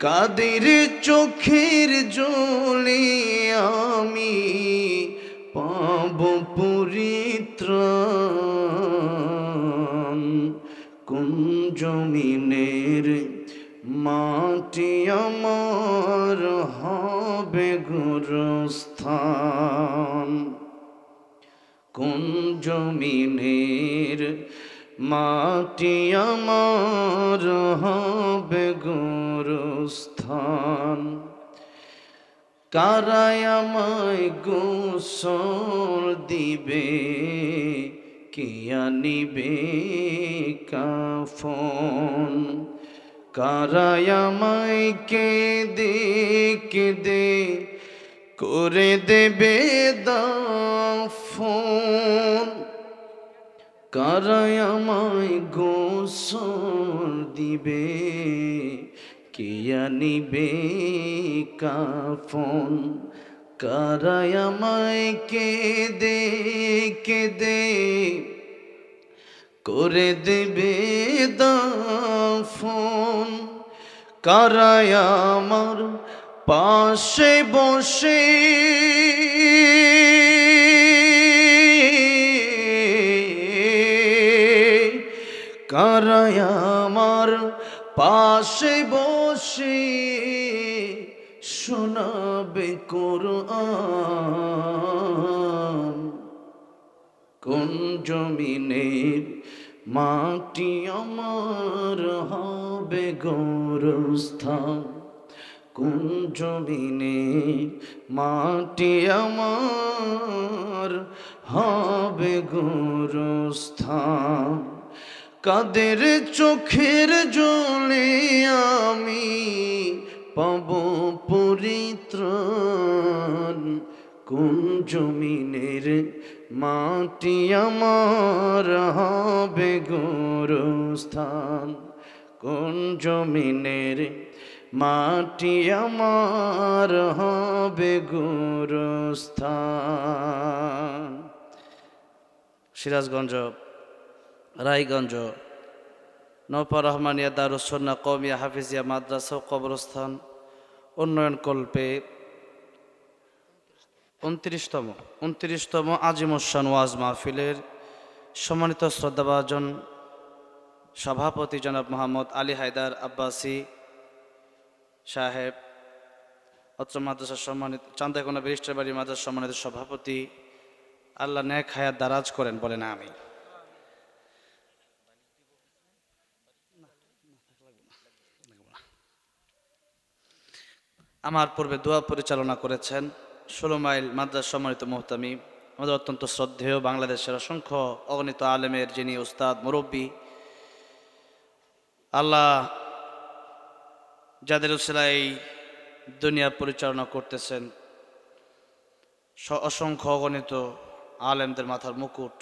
কাদের চোখের জলে আমি পাব পরিত্রাণ? কোন জমিনের মাটি আমার হবে গুরুস্থান? কোন জমিনের মাটি আমার হবে গুরুস্থান কারায় আমায় দিবে, কে আনিবে কাফন? কারায় আমায় কেঁদে কেঁদে করে দেবে দাফন। কারায় আমায় দিবে কে আনিবে কাফন? কারায় আমায় কেঁদে কেঁদে করে দেবে দাফন। কারায় আমার পাশে বসে। কারায়ামার পাশে বসে। শোনাবে কোরআন। কোন জমিনের মাটি আমার হবে গৌরস্থান? কোন জমিনের মাটি আমার হবে গৌরস্থান? কাদের চোখের জলে আমি পাব পরিত্রাণ? কোন জমিনের মাটি আমার হবে গোরস্থান? কোন জমিনের মাটি আমার হবে গোরস্থান? সিরাজগঞ্জ রায়গঞ্জ নৌপা রহমানিয়া দারুসন্না কৌমিয়া হাফিজিয়া মাদ্রাসা কবরস্থান, উন্নয়ন কল্পে উনত্রিশতম উনত্রিশতম আজিমুসান ওয়াজ মাহফিলের সম্মানিত শ্রদ্ধাভাজন সভাপতি জনাব মোহাম্মদ আলী হায়দার আব্বাসি সাহেব, অত্র মাদ্রাসার সম্মানিত চান্দাকোনা ব্যারিস্টার বাড়ি মাদ্রাসার সম্মানিত সভাপতি, আল্লাহ নেক হায়াত দারাজ করেন বলেন আমি আমার পূর্বে দোয়া পরিচালনা করেছেন ষোলো মাইল মাদ্রাস সম্মানিত মোহতামি। আমাদের অত্যন্ত শ্রদ্ধেয় বাংলাদেশের অসংখ্য অগণিত আলেমের যিনি উস্তাদ, মুরব্বী। আল্লাহ যাদের এই দুনিয়া পরিচালনা করতেছেন অসংখ্য অগণিত আলেমদের মাথার মুকুট।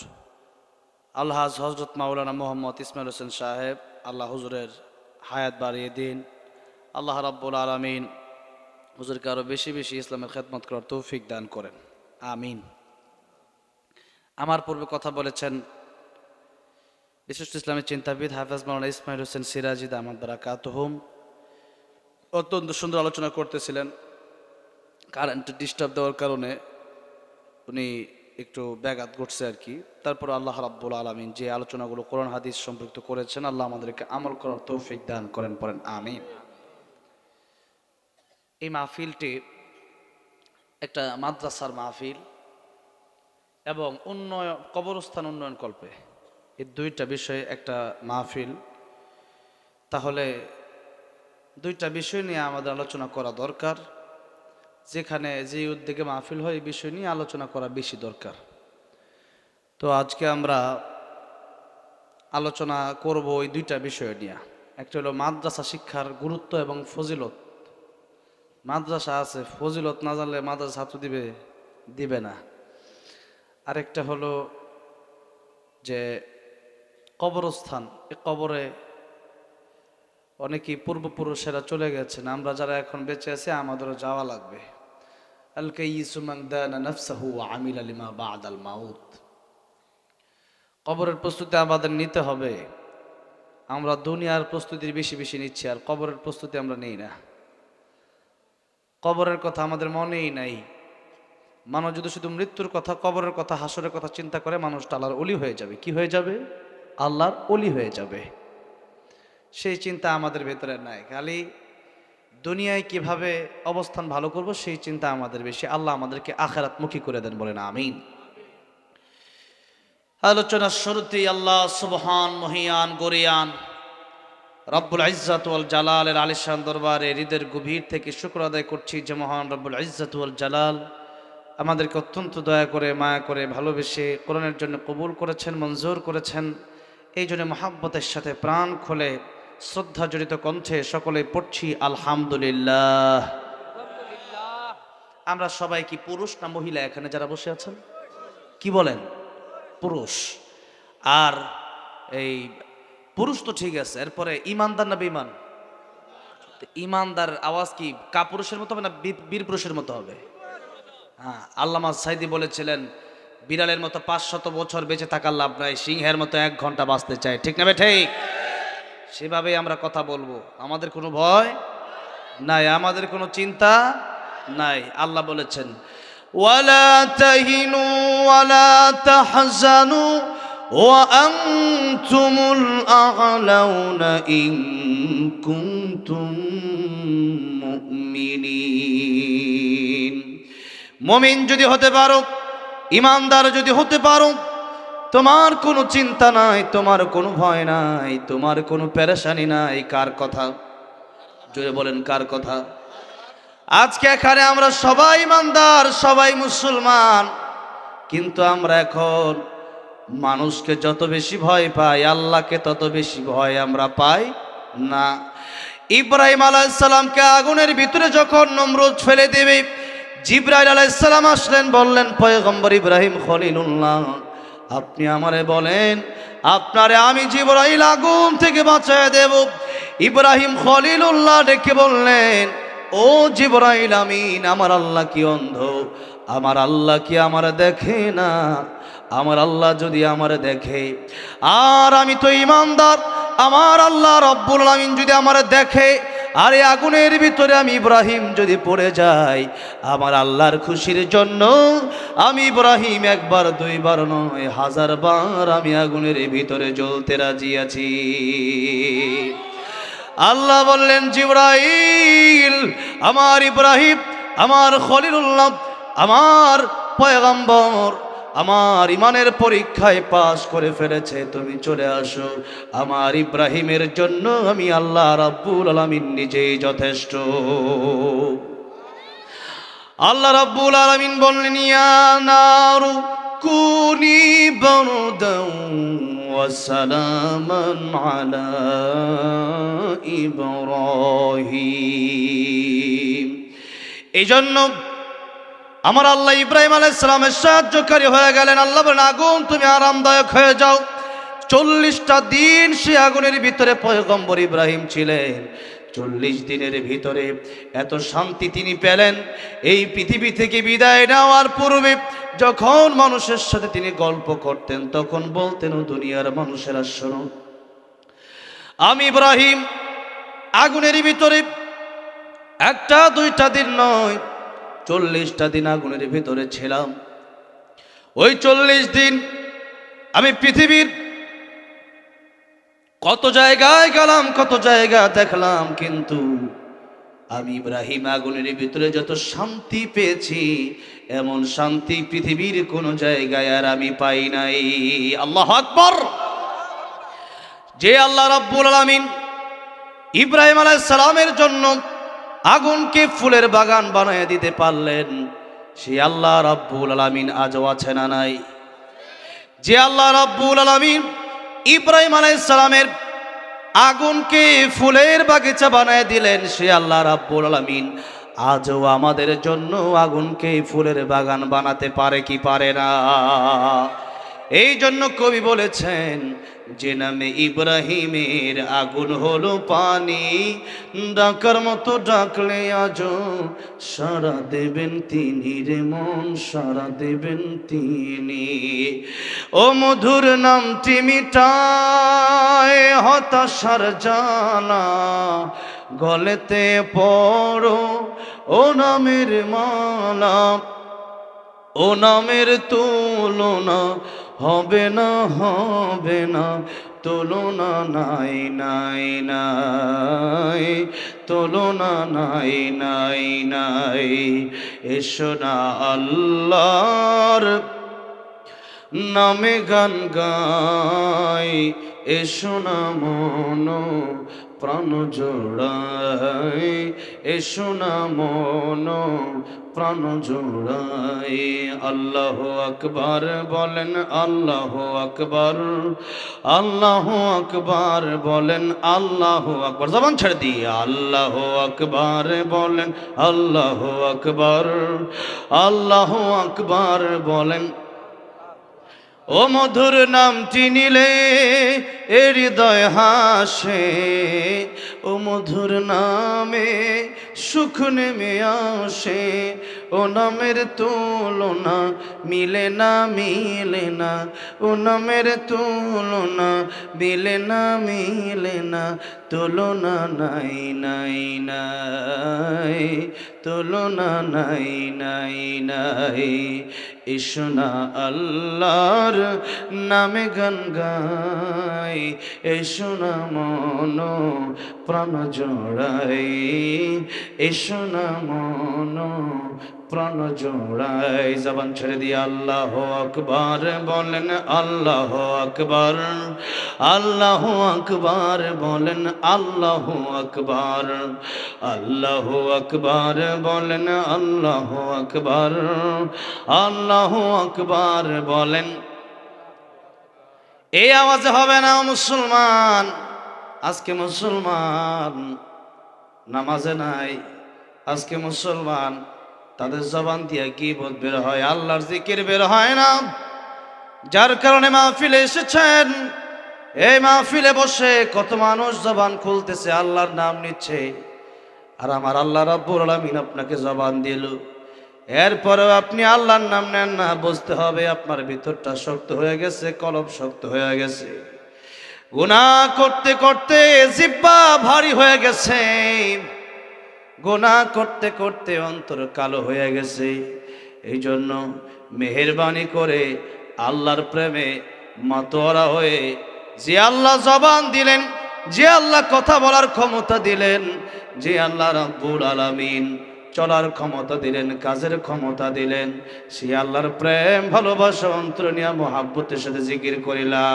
আল্লাহ হজরত মাওলানা মোহাম্মদ ইসমাইল হোসেন সাহেব, আল্লাহ হুজুরের হায়াত বাড়িয়ে দিন। আল্লাহ রাব্বুল আলমিন হুজুরকে আরও বেশি বেশি ইসলামের খেদমত করার তৌফিক দান করেন। আমিন। আমার পূর্বে কথা বলেছেন বিশিষ্ট ইসলামের চিন্তাবিদ হাফেজ মাওলানা ইসমাইল হোসেন সিরাজিদ আহমদ বারাকাতহুম। অত্যন্ত সুন্দর আলোচনা করতেছিলেন। কারেন্ট ডিস্টার্ব দেওয়ার কারণে উনি একটু ব্যাঘাত ঘটছে আর কি। তারপর আল্লাহ রাব্বুল আলমিন যে আলোচনাগুলো কোরআন হাদিস সম্পৃক্ত করেছেন, আল্লাহ আমাদেরকে আমল করার তৌফিক দান করেন, পড়েন, আমিন। এই মাহফিলটি একটা মাদ্রাসার মাহফিল এবং উন্নয়ন, কবরস্থান উন্নয়ন কল্পে এই দুইটা বিষয়ে একটা মাহফিল। তাহলে দুইটা বিষয় নিয়ে আমাদের আলোচনা করা দরকার। যেখানে যে উদ্যোগে মাহফিল হয়, এই বিষয় নিয়ে আলোচনা করা বেশি দরকার। তো আজকে আমরা আলোচনা করব ওই দুইটা বিষয় নিয়ে। একটা হলো মাদ্রাসা শিক্ষার গুরুত্ব এবং ফজিলত। মাদ্রাসা আছে, ফজিলত না জানলে মাদ্রাসা ছাত্র দিবে দিবে না। আরেকটা হলো যে কবরস্থান এই কবরে অনেকেই পূর্বপুরুষেরা চলে গেছেন, আমরা যারা এখন বেঁচে আছি, আমাদেরও যাওয়া লাগবে। আল কাইসুমান দানা নাফসাহু আমিলা লিমা বাদাল মাউত। কবরের প্রস্তুতি আমাদের নিতে হবে। আমরা দুনিয়ার প্রস্তুতির বেশি বেশি নিচ্ছি, আর কবরের প্রস্তুতি আমরা নিই না। কবরের কথা আমাদের মনেই নাই। মানুষ যদি শুধু মৃত্যুর কথা, কবরের কথা, হাসরের কথা চিন্তা করে, মানুষটা আল্লাহর অলি হয়ে যাবে। কি হয়ে যাবে? আল্লাহর অলি হয়ে যাবে। সেই চিন্তা আমাদের ভেতরে নাই। খালি দুনিয়ায় কীভাবে অবস্থান ভালো করব, সেই চিন্তা আমাদের বেশি। আল্লাহ আমাদেরকে আখেরাতমুখী করে দেন বলেন, আমিন। আলোচনার শুরুতেই আল্লাহ সুবহান, মহিয়ান, গরিয়ান রব্বুল ইজ্জাতুয়াল জালালের আলিশান দরবারে হৃদের গভীর থেকে শুক্র আদায় করছি যে মহান রব্বুল ইজ্জাতুয়াল জালাল। আমাদেরকে অত্যন্ত দয়া করে, মায়া করে, ভালোবেসে কোরআনের জন্য কবুল করেছেন, মঞ্জুর করেছেন। এই জন্য মহাব্বতের সাথে প্রাণ খোলে শ্রদ্ধা জড়িত কণ্ঠে সকলে পড়ছি, আলহামদুলিল্লাহ। আমরা সবাই কি পুরুষ না মহিলা এখানে যারা বসে আছেন? কি বলেন? পুরুষ। আর এই পুরুষ তো ঠিক আছে, এরপরে ইমানদার না বেঈমান? তো ইমানদার আওয়াজ কি কাপুরুষের মতো হবে না বীর- বীর পুরুষের মতো হবে? হ্যাঁ আল্লামা সাইদি বলেছিলেন, বিড়ালের মতো পাঁচশত বছর বেঁচে থাকার লাভ নাই, সিংহের মতো এক ঘণ্টা বাঁচতে চাই ঠিক না ঠিক? সেভাবেই আমরা কথা বলব। আমাদের কোনো ভয় নাই, আমাদের কোনো চিন্তা নাই। আল্লাহ বলেছেন, ওয়ালা তাহিনু, ওয়ালা তাহজানু ওয়ান্তুমুল আ'লাউনা ইন কুনতুম মুমিনিন। মুমিন যদি হতে পারো, ইমানদার যদি হতে পারো, তোমার কোনো চিন্তা নাই, তোমার কোনো ভয় নাই, তোমার কোনো পেরেশানি নাই, কার কথা? জোরে বলেন, কার কথা? আজকে এখানে আমরা সবাই ইমানদার, সবাই মুসলমান, কিন্তু আমরা এখন মানুষকে যত বেশি ভয় পাই আল্লাহকে তত বেশি ভয় আমরা পাই না। ইব্রাহিম আলাইসাল্লামকে আগুনের ভিতরে যখন নমরুদ ফেলে দেবে, জিব্রাইল আলাইসাল্লাম আসলেন, বললেন, পয়গম্বর ইব্রাহিম খলিলুল্লাহ, আপনি আমারে বলেন, আপনারে আমি জিব্রাইল আগুন থেকে বাঁচায় দেব। ইব্রাহিম খলিলুল্লাহ ডেকে বললেন, ও জিব্রাইল আমিন, আমার আল্লাহ কি অন্ধ? আমার আল্লাহ কি আমার দেখে না? আমার আল্লাহ যদি আমার দেখে, আর আমি তো ইমানদার, আমার আল্লাহ রব্বুল আমিন যদি আমার দেখে, আর এই আগুনের ভিতরে আমি ইব্রাহিম যদি পড়ে যাই, আমার আল্লাহর খুশির জন্য আমি ইব্রাহিম একবার, দুইবার নয় হাজার বার আমি আগুনের ভিতরে জ্বলতে রাজি আছি। আল্লাহ বললেন, জিব্রাইল, আমার ইব্রাহিম, আমার খলিলুল্লাহ, আমার পয়গম্বর আমার ইমানের পরীক্ষায় পাশ করে ফেলেছে, তুমি চলে আসো। আমার ইব্রাহিমের জন্য আমি আল্লাহ রাব্বুল আলামিন নিজেই যথেষ্ট। আল্লাহ রাব্বুল আলামিন বললেন নারু কুনি ওয়া সালামান আলা ইব্রাহিম। এই জন্য আমার আল্লাহ ইব্রাহিম আলাইসালামের সাহায্যকারী হয়ে গেলেন। আল্লাহ বলেন, আগুন, তুমি আরামদায়ক হয়ে যাও। চল্লিশটা দিন সে আগুনের ভিতরে পয়গম্বর ইব্রাহিম ছিলেন। চল্লিশ দিনের ভিতরে এত শান্তি তিনি পেলেন। এই পৃথিবী থেকে বিদায় নেওয়ার পূর্বে যখন মানুষের সাথে তিনি গল্প করতেন, তখন বলতেন দুনিয়ার মানুষেরা, শোনো। আমি ইব্রাহিম, আগুনের ভিতরে একটা, দুইটা দিন নয় চল্লিশটা দিন আগুনের ভিতরে ছিলাম। ওই চল্লিশ দিন আমি পৃথিবীর কত জায়গায় গেলাম, কত জায়গা দেখলাম, কিন্তু আমি ইব্রাহিম আগুনের ভিতরে যত শান্তি পেয়েছি, এমন শান্তি পৃথিবীর কোনো জায়গায় আর আমি পাই নাই। আল্লাহ আকবর! যে আল্লাহ রাব্বুল আলামিন ইব্রাহিম আলাইহিস সালামের জন্য আগুনকে ফুলের বাগান বানিয়ে দিতে পারলেন। সে আল্লাহ রাব্বুল আলামিন আজও আছে না নাই? যে আল্লাহ রাব্বুল আলামিন ইব্রাহিম আলাইসালামের আগুনকে ফুলের বাগিচা বানায় দিলেন, সে আল্লাহ রাব্বুল আলামিন আজও আমাদের জন্য আগুনকে ফুলের বাগান বানাতে পারে কি পারে না? এই জন্য কবি বলেছেন, যে নামে ইব্রাহিমের আগুন হলো পানি। ডাকার মতো ডাকলে আজও সারা দেবেন তিনি রে মন সারা দেবেন তিনি। ও মধুর নামটি মিটায় হতাশার জানা, গলেতে পড়ো ও নামের মালা, ও নামের তুলনা হবে না হবে না, তুলনা নাই নাই নাই, তুলনা নাই নাই নাই। এসো না আল্লাহর নামে গান গাই, এসো না মন প্রাণ জোড়াই এসো না মন, প্রাণ জোড়াই আল্লাহ আকবার বলেন, আল্লাহ আকবার আল্লাহ আকবার বলেন, আল্লাহ আকবার। জবান ছেড়ে দিয়ে, আল্লাহ আকবার বলেন, আল্লাহ আকবার আল্লাহ আকবার বলেন ও মধুর নাম নিলে এ হৃদয় হাসে। ও মধুর নামে সুখ নেমে আসে। ও নামের তুলনা মিলে না মিলে না। ও নামের তুলনা মিলে না মিলে না। তুলনা নাই নাই নাই। তুলনা নাই নাই নাই। ইসনা আল্লাহর নামে গান গাই এসোনা মন প্রাণ জোড়াই এসোনা মন প্রাণ জোড়াই। জবান ছেড়ে দিয়ে আল্লাহ আকবার বলেন, আল্লাহ আকবার আল্লাহ আকবার বলেন, আল্লাহ আকবার আল্লাহ আকবার বলেন, আল্লাহ আকবার, আল্লাহ আকবার বলেন, এই আওয়াজে হবে না মুসলমান, আজকে মুসলমান নামাজে নাই, আজকে মুসলমান তাদের জবান দিয়ে কি বোধ বের হয়, আল্লাহর জিকির বের হয় না। যার কারণে মাহফিলে এসেছেন, এই মাহফিলে বসে কত মানুষ জবান খুলতেছে, আল্লাহর নাম নিচ্ছে। আর আমার আল্লাহ রাব্বুল আলামিন আপনাকে জবান দিল। এরপরেও আপনি আল্লাহর নাম নেন না, বুঝতে হবে আপনার ভিতরটা শক্ত হয়ে গেছে, কলব শক্ত হয়ে গেছে। গুনাহ করতে করতে জিব্বা ভারী হয়ে গেছে। গোনা করতে করতে অন্তর কালো হয়ে গেছে। এই জন্য মেহরবানি করে আল্লাহর প্রেমে মাতোয়ারা হয়ে যে আল্লাহ জবান দিলেন, যে আল্লাহ কথা বলার ক্ষমতা দিলেন, যে আল্লাহ রাব্বুল আলামিন চলার ক্ষমতা দিলেন, কাজের ক্ষমতা দিলেন। সে আল্লাহর প্রেম, ভালোবাসা অন্তর নিয়ে মহাব্বতের সাথে জিকির করিলা,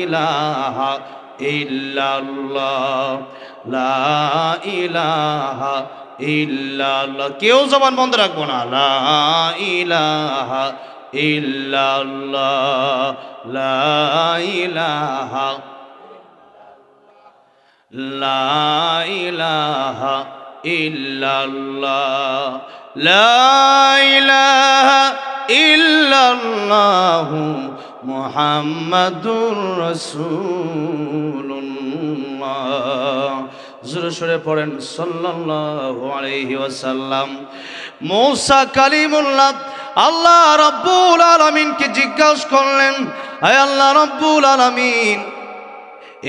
ইলাহা ইল্লাল্লাহ, লা ইলাহা ইল্লাল্লাহ। কেউ জবান বন্ধ রাখব না, লা ইলাহা ইল্লাল্লাহ, লা ইলাহা লা ইলাহা ইল্লাল্লাহ, লা ইলাহা ইল্লাল্লাহ মুহাম্মাদুর জোরে সরে পড়েন, সাল্লাল্লাহু আলাইহি ওয়াসাল্লাম। মূসা কালিমুল্লাহ, আল্লাহ রাব্বুল আলামিনকে জিজ্ঞাসা করলেন আয় আল্লাহ রাব্বুল আলামিন,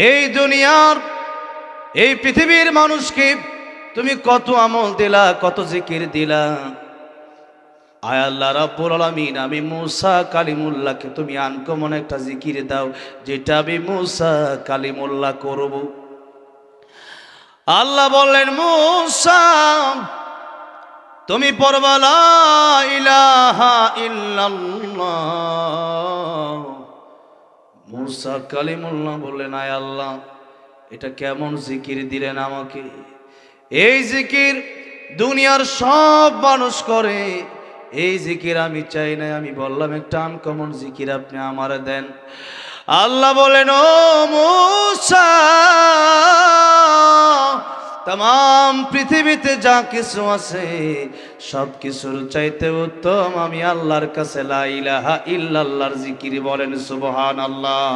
এই দুনিয়ার, এই পৃথিবীর মানুষকে তুমি কত আমল দিলা, কত জিকির দিলা। আয় আল্লাহ রাব্বুল আলামিন, আমি মুসা কালিমুল্লাহকে তুমি আনকমন একটা জিকির দাও, যেটা আমি মুসা কালিমুল্লাহ করব। আল্লাহ বললেন, মুসা, তুমি পড়বা লা ইলাহা ইল্লাল্লাহ। মুসা কালিমুল্লাহ বললেন, আয় আল্লাহ, এটা কেমন জিকির দিলেন আমাকে। এই জিকির দুনিয়ার সব মানুষ করে। এই জিকির আমি চাই না, আমি বললাম একটা আনকমন জিকির আপনি আমার দেন। আল্লাহ বলেন, ও মুসা তাম পৃথিবীতে যা কিছু আছে, সব কিছুর চাইতে উত্তম আমি আল্লাহর কাছে লা ইলাহা ইল্লাল্লাহর জিকির বলেন সুবহান আল্লাহ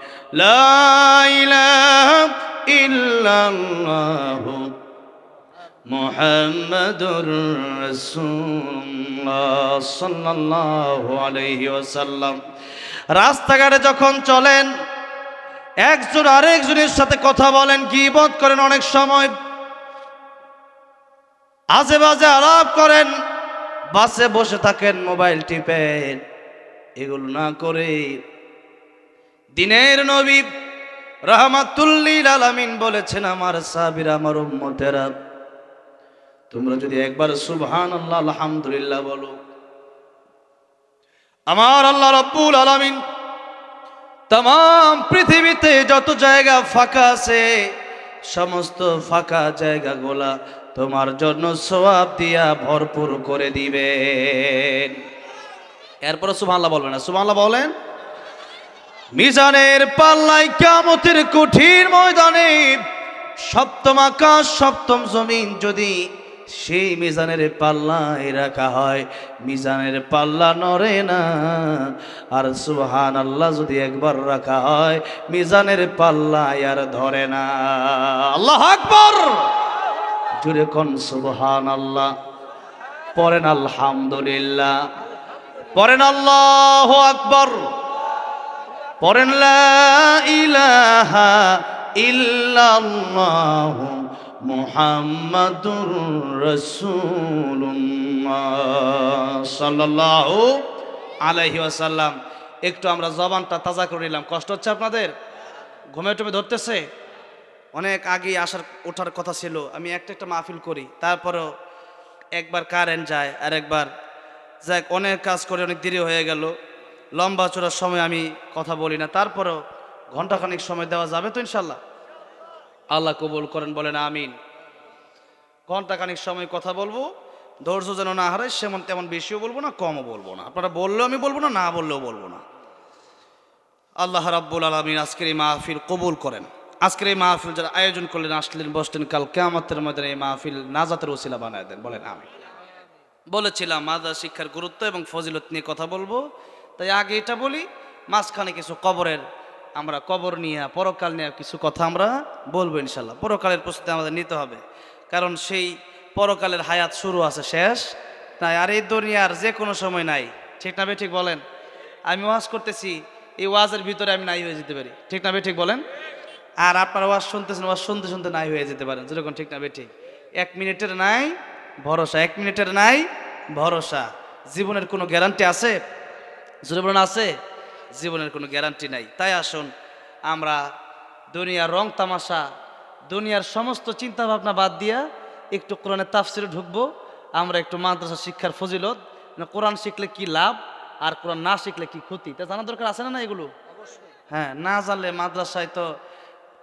ইল্লাল্লাহ মুহাম্মাদুর সাল্লাল্লাহু রাস্তাঘাটে যখন চলেন, একজন আরেকজনের সাথে কথা বলেন, গীবত করেন অনেক সময়। আজে বাজে আলাপ করেন, বাসে বসে থাকেন, মোবাইল টিপেন। এগুলো না করে দিনের নবী রহমাতুল্লিল আলামিন বলেছেন, আমার সাবির আমার উম্মতেরা, তোমরা যদি একবার সুবহান আল্লাহ আলহামদুলিল্লাহ বলো, আমার আল্লাহ রব্বুল আলামিন তাম, পৃথিবীতে যত জায়গা ফাঁকা আছে, সমস্ত ফাঁকা জায়গাগুলা তোমার জন্য সোয়াব দিয়া ভরপুর করে দিবেন। এরপরে সুবহানাল্লাহ বলবেন না। সুবহানাল্লাহ বলেন মিজানের পাল্লাই কামতের কঠিন ময়দানে সপ্তম আকাশ, সপ্তম জমিন যদি সেই মিজানের পাল্লায় রাখা হয়, মিজানের পাল্লা নড়ে না। আর সুহান আল্লাহ যদি একবার রাখা হয়, মিজানের পাল্লা আর ধরে না। আল্লাহ আকবর! জুড়ে কোন সুবহান আল্লাহ পরেন আলহামদুলিল্লাহ। পরেন আল্লাহ আকবর। পড়েন ইলাহা ইল্লাল্লাহ মুহাম্মাদুর রাসূলুল্লাহ সাল্লাল্লাহু আলাইহি ওয়াসাল্লাম। একটু আমরা জবানটা তাজা করে নিলাম। কষ্ট হচ্ছে আপনাদের? ঘুমে টুমে ধরতেছে? অনেক আগে আসার, ওঠার কথা ছিল। আমি একটা একটা মাহফিল করি, তারপরেও একবার কারেন্ট যায় আর একবার যাক, অনেক কাজ করে অনেক দেরি হয়ে গেল। লম্বা চড়ার সময় আমি কথা বলি না, তারপরেও ঘন্টাখানিক সময় দেওয়া যাবে তো ইনশাল্লাহ? আল্লাহ কবুল করেন, বলেন আমিন। ঘন্টাখানিক সময় কথা বলব, ধৈর্য যেন না হারাই সেমন তেমন বেশিও বলব না, কমও বলব না। আপনারা বললেও আমি বলব না না বললেও বলব না। আল্লাহ রাব্বুল আলমিন আজকের এই মাহফিল কবুল করেন। আজকের এই মাহফিল যারা আয়োজন করলেন, আসলেন, বসলেন, কাল কেয়ামতের মধ্যে এই মাহফিল নাজাতের ওসিলা বানায় দেন, বলেন আমি বলেছিলাম মাদা শিক্ষার গুরুত্ব এবং ফজিলত নিয়ে কথা বলব। তাই আগে এটা বলি, মাঝখানে কিছু কবরের আমরা কবর নিয়ে, পরকাল নিয়ে কিছু কথা আমরা বলব ইনশাল্লাহ পরকালের প্রস্তুতি আমাদের নিতে হবে। কারণ সেই পরকালের হায়াত শুরু আছে, শেষ তাই আর এই দুনিয়ার যে কোনো সময় নাই। ঠিক না ঠিক বলেন? আমি ওয়াজ করতেছি, এই ওয়াজের ভিতরে আমি নাই হয়ে যেতে পারি। ঠিক না ঠিক বলেন? আর আপনারা ওয়াজ শুনতেছেন, ওয়াজ শুনতে শুনতে নাই হয়ে যেতে পারেন। যেরকম ঠিক না ঠিক। এক মিনিটের নাই, ভরসা। এক মিনিটের নাই, ভরসা। জীবনের কোনো গ্যারান্টি আছে? জীবন আছে? জীবনের কোনো গ্যারান্টি নাই। তাই আসুন আমরা দুনিয়ার রং তামাশা দুনিয়ার সমস্ত চিন্তা ভাবনা বাদ দিয়া একটু কোরআনের তাফসিরে ঢুকবো। আমরা একটু মাদ্রাসা শিক্ষার ফজিলত কোরআন শিখলে কি লাভ আর কোরআন না শিখলে কি ক্ষতি? তা জানা দরকার আছে না না এগুলো? হ্যাঁ না জানলে মাদ্রাসায় তো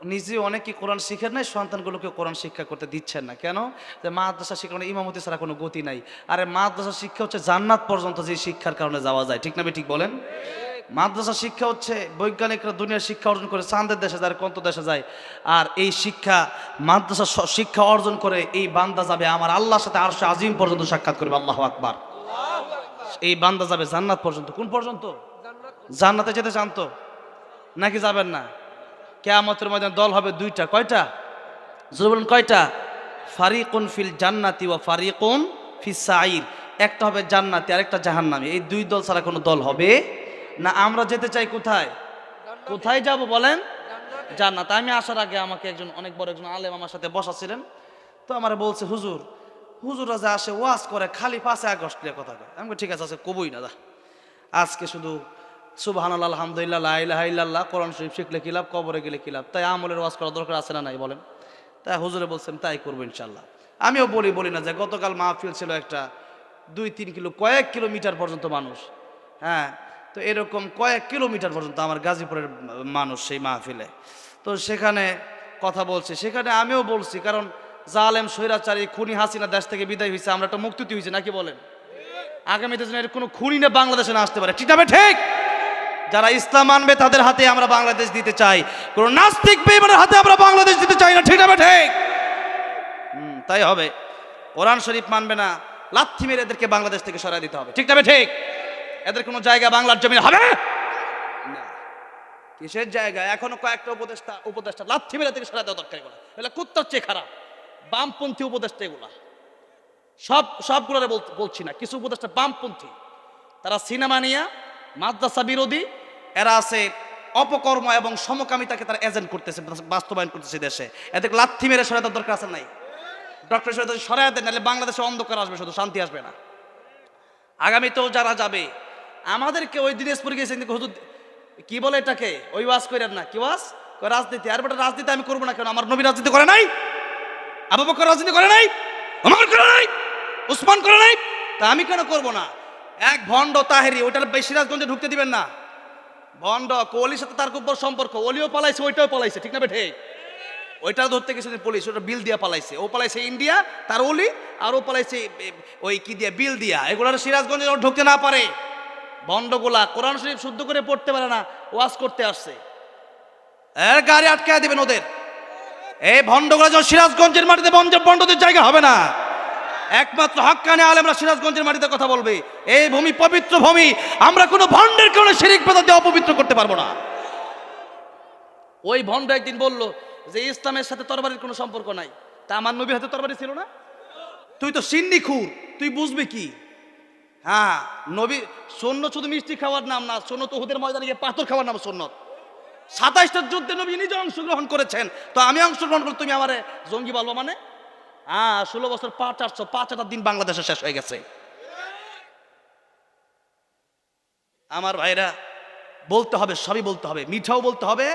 নিজে অনেকে কোরআন শিখেন নাই, সন্তানগুলোকে কোরআন শিক্ষা করতে দিচ্ছেন না। কেন? যে মাদ্রাসা শিক্ষা মানে ইমামতি ছাড়া কোনো গতি নাই। আরে মাদ্রাসা শিক্ষা হচ্ছে জান্নাত পর্যন্ত যে শিক্ষার কারণে যাওয়া যায়, ঠিক না ঠিক বলেন? মাদ্রাসা শিক্ষা হচ্ছে বৈজ্ঞানিকরা দুনিয়ার শিক্ষা অর্জন করে চাঁদের দেশে যায়, কন্ত দেশে যায়। আর এই শিক্ষা, মাদ্রাসা শিক্ষা অর্জন করে এই বান্দা যাবে আমার আল্লাহর সাথে আরশে আজিম পর্যন্ত সাক্ষাৎ করবে, আল্লাহ আকবার। এই বান্দা যাবে জান্নাত পর্যন্ত। কোন পর্যন্ত? জান্নাতে যেতে চান তো? নাকি যাবেন না? কেয়ামতের ময়দানে দল হবে দুইটা, কয়টা? জোরে বলুন, কয়টা? ফারিকুন ফিল জান্নাতি ওয়া ফারিকুন ফি সাইর একটা হবে জান্নাতি আর একটা জাহান্নামি। এই দুই দল ছাড়া কোনো দল হবে না। আমরা যেতে চাই কোথায়? কোথায় যাব বলেন? জান্নাত। আমি আসার আগে আমাকে একজন, অনেক বড় একজন আলেম আমার সাথে বসা ছিলেন তো আমার বলছে, হুজুর হুজুরা যে আসে, ওয়াজ করে, খালি পাশে আগস্ট কথা কয়। আমি ঠিক আছে, আজকে কবই না দা আজকে শুধু সুবাহান আলহামদুলিল্লাহ লাইলাহ ইল্লাল্লাহ, কোরআন শরীফ শিখলে কিলাব কবরে গেলে কিলাব তাই আমলের ওয়াজ করা দরকার আছে না নাই বলেন? তাই হুজুরে বলছেন, তাই করব ইনশাল্লাহ আমিও বলি বলি না যে গতকাল মাহফিল ছিল একটা দুই তিন কিলো, কয়েক কিলোমিটার পর্যন্ত মানুষ। হ্যাঁ তো এরকম কয়েক কিলোমিটার পর্যন্ত আমার গাজীপুরের মানুষ সেই মাহফিলে। তো সেখানে কথা বলছে, সেখানে আমিও বলছি, কারণ জালেম, স্বৈরাচারী, খুনি হাসিনা দেশ থেকে বিদায় হয়েছে, আমরা একটা মুক্তি হয়েছে, নাকি বলেন? আগামীতে যেন এর কোনো খুনি না বাংলাদেশে না আসতে পারে। ঠিক? যারা ইসলাম মানবে তাদের হাতে আমরা বাংলাদেশ দিতে চাই। কোন নাস্তিক বেইমানের হাতে আমরা বাংলাদেশ দিতে চাই না, ঠিক আছে ঠিক। তাই হবে। কোরআন শরীফ মানবে না। লাথি মেরে এদেরকে বাংলাদেশ থেকে সরাই দিতে হবে। ঠিক না ঠিক। এদের কোনো জায়গা বাংলার জমি হবে? না। কিসের জায়গা? এখনও কয়েকটা উপদেষ্টা উপদেষ্টা লাথি মেরে থেকে সরাই দেওয়া দরকার এগুলো। এগুলো কুত্তার চেয়ে খারাপ। বামপন্থী উপদেষ্টা এগুলা। সব, সবগুলোরে বল- বলছি না। কিছু উপদেষ্টা বামপন্থী। তারা সিনেমা নিয়ে, মাদ্রাসা বিরোধী এরা আছে অপকর্ম এবং সমকামিতাকে তারা এজেন্ট করতেছে, বাস্তবায়ন করতেছে দেশে। এদের লাথি মেরে দেওয়ার দরকার আছে নাই? ডক্টর সরাই দেন, নাহলে বাংলাদেশে অন্ধকার আসবে শুধু, শান্তি আসবে না। আগামীতেও যারা যাবে, আমাদেরকে ওই দিনাজপুর গেছে কিন্তু হুজুর, কি বলে এটাকে? ওই ওয়াজ করেন না। কি ওয়াজ? রাজনীতি, আর বেটা, রাজনীতি আমি করব না কেন? আমার নবী রাজনীতি করে নাই? আবু রাজনীতি করে নাই? আমার করে নাই? উসমান করে নাই? তা আমি কেন করব না? এক ভণ্ড তাহেরি, ওইটার সিরাজগঞ্জে ঢুকতে দিবেন না। ভণ্ড কোহলির সাথে তার খুব বড় সম্পর্ক। ওলিও পালাইছে, ওইটাও পালাইছে, ঠিক না বেঠে? ওইটাও ধরতে গেছে পুলিশ, ওটা বিল দিয়া পালাইছে। ও পালাইছে ইন্ডিয়া, তার ওলি আর ও পালাইছে ওই কি দিয়া, বিল দিয়া। এগুলো সিরাজগঞ্জে ঢুকতে না পারে। ভণ্ডগুলা কোরআন শরীফ শুদ্ধ করে পড়তে পারে না, ওয়াজ করতে আসছে। এর গাড়ি আটকায় দিবেন ওদের। এই ভণ্ডগুলা যখন সিরাজগঞ্জের মাটিতে বঞ্জ বন্ডদের জায়গা হবে না একমাত্র হক্কানে আলেমরা সিরাজগঞ্জের মাটিতে কথা বলবে। এই ভূমি পবিত্র ভূমি, আমরা কোনো ভণ্ডের কারণে শিরিক দিয়ে অপবিত্র করতে পারব না। ওই ভণ্ড একদিন বলল যে, ইসলামের সাথে তরবারির কোনো সম্পর্ক নাই। তা আমার নবীর হাতে তরবারি ছিল না? তুই তো সিন্নি খুর, তুই বুঝবি কি? হ্যাঁ নবী সন্ন্য শুধু মিষ্টি খাওয়ার নাম না সৈন্য তো ওদের ময়দানে গিয়ে পাথর খাওয়ার নাম সন্ন্যত সাতাইশটা যুদ্ধে নবী নিজে অংশগ্রহণ করেছেন। তো আমি অংশগ্রহণ করে তুমি আমারে জঙ্গি বলব মানে? হ্যাঁ ষোলো বছর পাঁচ আটশো পাঁচ হাজার দিন বাংলাদেশে শেষ হয়ে গেছে। আমার ভাইরা, বলতে হবে, সবই বলতে হবে। মিঠাও বলতে হবে,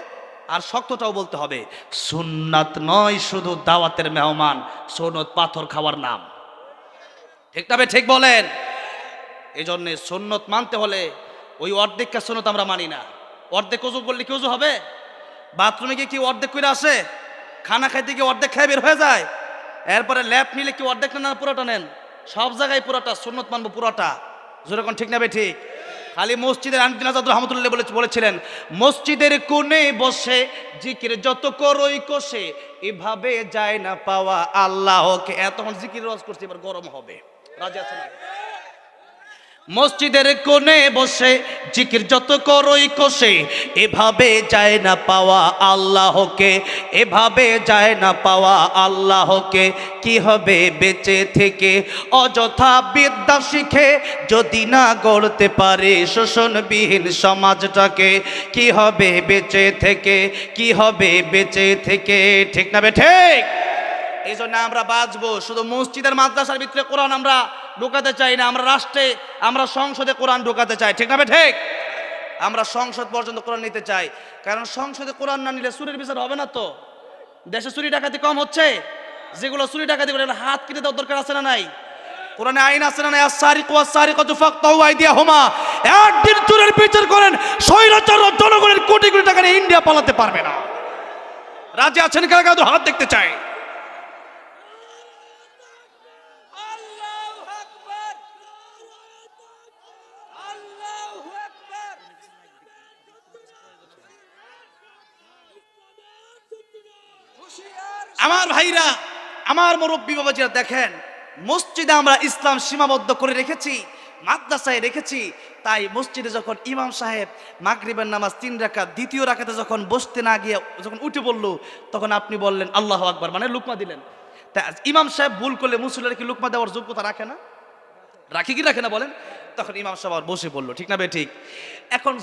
আর শক্তটাও বলতে হবে। সুন্নাত নয় শুধু দাওয়াতের মেহমান সোনত পাথর খাওয়ার নাম। ঠিক তবে ঠিক বলেন? এই জন্যে সন্ন্যত মানতে হলে ওই অর্ধেকটা সন্ন্যত আমরা মানি না। অর্ধেক উজু করলে কি উজু হবে? বাথরুমে গিয়ে কি অর্ধেক করে আসে? খানা খাইতে গিয়ে অর্ধেক খেয়ে বের হয়ে যায়? এরপরে ল্যাপ নিলে কি অর্ধেক না পুরোটা নেন? সব জায়গায় পুরোটা, সুন্নত মানবো পুরোটা। যেরকম ঠিক নেবে ঠিক। খালি মসজিদের আনদিন আজাদ রহমতুল্লাহ বলে বলেছিলেন, মসজিদের কোণে বসে জিকির যত করই কষে, এভাবে যায় না পাওয়া আল্লাহকে। এতক্ষণ জিকির রস করছে, এবার গরম হবে। রাজি আছে না মসজিদের কোণে বসে জিকির যত করই কষে, এভাবে যায় না পাওয়া আল্লাহকে, এভাবে যায় না পাওয়া আল্লাহকে, কি হবে বেঁচে থেকে? অযথা বিদ্যা শিখে যদি না গড়তে পারে শোষণবিহীন সমাজটাকে, কি হবে বেঁচে থেকে? কি হবে বেঁচে থেকে? ঠিক না বে ঠিক? এই জন্য আমরা বাঁচবো। শুধু মসজিদের মাদ্রাসার ভিতরে কোরআন আমরা ঢোকাতে চাই না, আমরা রাষ্ট্রে, আমরা সংসদে কোরআন ঢোকাতে চাই। ঠিক না ঠিক? আমরা সংসদ পর্যন্ত কোরআন নিতে চাই। কারণ সংসদে কোরআন না নিলে চুরির বিচার হবে না তো। দেশে চুরি ডাকাতি কম হচ্ছে? যেগুলো চুরি ডাকাতি করে হাত কেটে দেওয়ার দরকার আছে না নাই? কোরআনে আইন আছে না নাই? আসারি কোয়া সারি কত ফাক্তাহু আইদিয়া হোমা একদিন চুরের বিচার করেন, স্বৈরাচার জনগণের কোটি কোটি টাকা নিয়ে ইন্ডিয়া পালাতে পারবে না। রাজ্যে আছেন কারা? হাত দেখতে চায় আল্লাহু আকবার আল্লাহু আকবার হুশিয়ার আমার ভাইরা, আমার মুরব্বী বাবাজিরা দেখেন, মসজিদে আমরা ইসলাম সীমাবদ্ধ করে রেখেছি, মাদ্রাসায় রেখেছি, তাই মসজিদে যখন ইমাম সাহেব মাগরিবের নামাজ তিন রাকাত, দ্বিতীয় রাকাতে যখন বসতে না গিয়ে যখন উঠে বলল, তখন আপনি বললেন, আল্লাহ আকবার মানে লুকমা দিলেন। তা ইমাম সাহেব ভুল করলে মুসলিরা কি লুকমা দেওয়ার যোগ্যতা রাখে না? রাখি কি রাখে না বলেন? তখন ইমাম সাহেব বসে বলল, ঠিক না বে, ঠিক। এখন